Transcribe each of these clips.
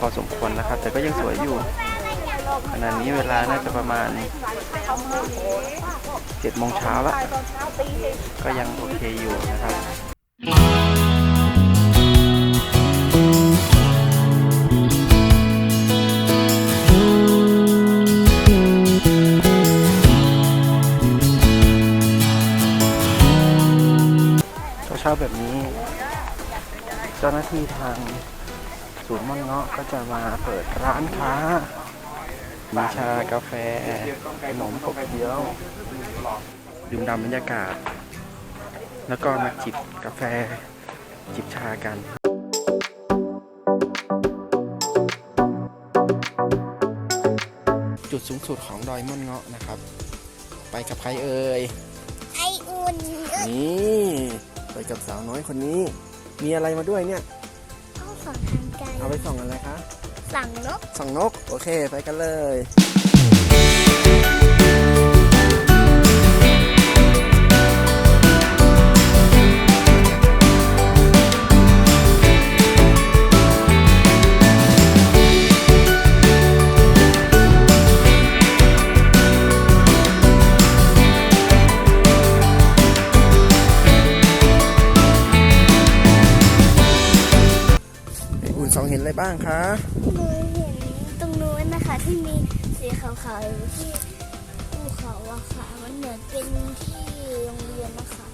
พอสมควรนะครับ แต่ก็ยังสวยอยู่ขณะนี้เวลาน่าจะประมาณเจ็ดโมงเช้าละก็ยังโอเคอยู่นะครับเช้าแบบนี้เจ้าหน้าที่ทาง ศูนย์ม่อนเงาะก็จะมาเปิดร้านค้ามีชากาแฟขนมขบเคี้ยวดื่มด่ำบรรยากาศ แล้วก็มาจิบกาแฟ จิบชากันจุดสูงสุดของดอยม่อนเงาะนะครับ ไปกับใครเอ่ย ไออุ่น นี่ ไปกับสาวน้อยคนนี้ มีอะไรมาด้วยเนี่ย เอาสอนทางไกลเอาไปส่องอะไรคะสั่งนก ส่องนก โอเค ไปกันเลย องเห็นอะไรบ้างคะหนูเห็นตรงนู้นนะคะที่มีสีขาวๆอยู่ที่ภูเขาอะค่ะ มันเหมือนเป็นที่โรงเรียนนะคะ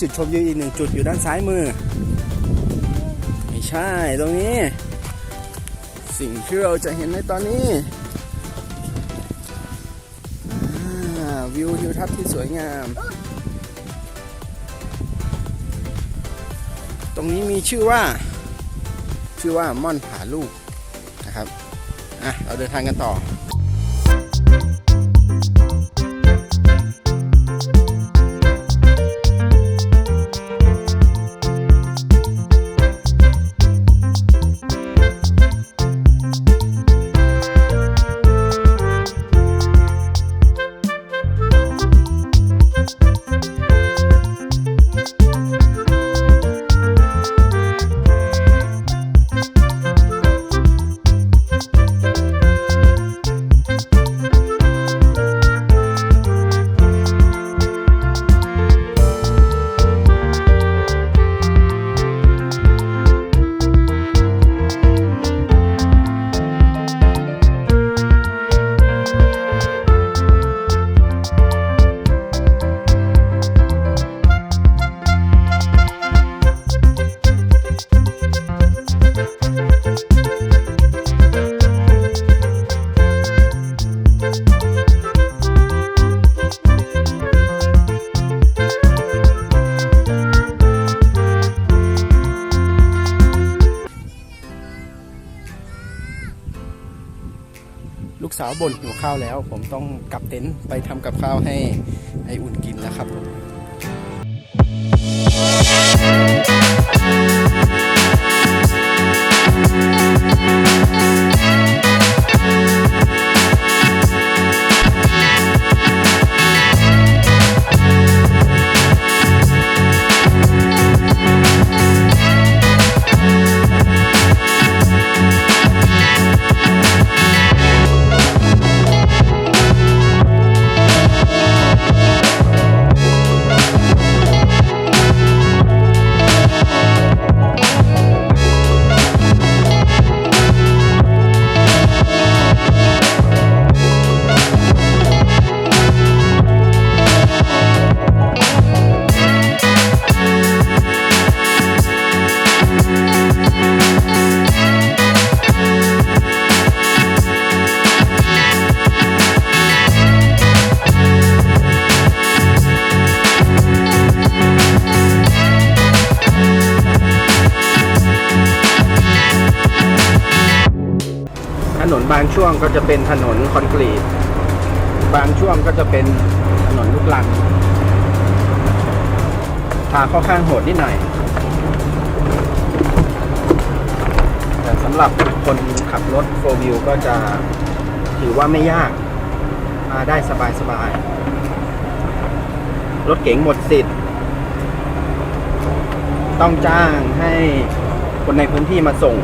จุดชมวิวอีกหนึ่งจุดอยู่ด้านซ้ายมือ ไม่ใช่ตรงนี้ สิ่งที่เราจะเห็นในตอนนี้วิวทิวทัศน์ที่สวยงาม ตรงนี้มีชื่อว่า ชื่อว่าม่อนผาลูกนะครับ อะ เราเดินทางกันต่อ ลูกสาวบ่นหิวข้าวแล้ว ผมต้องกลับเต็นท์ไปทำกับข้าวให้ไออุ่นกินแล้วครับผม บางช่วงก็จะเป็นถนนคอนกรีต บางช่วงก็จะเป็นถนนลูกลังทางค่อนข้างโหดนิดหน่อย แต่สำหรับคนขับรถโฟวิวก็จะถือว่าไม่ยาก มาได้สบายๆรถเก๋งหมดสิทธิ์ ต้องจ้างให้คนในพื้นที่มาส่ง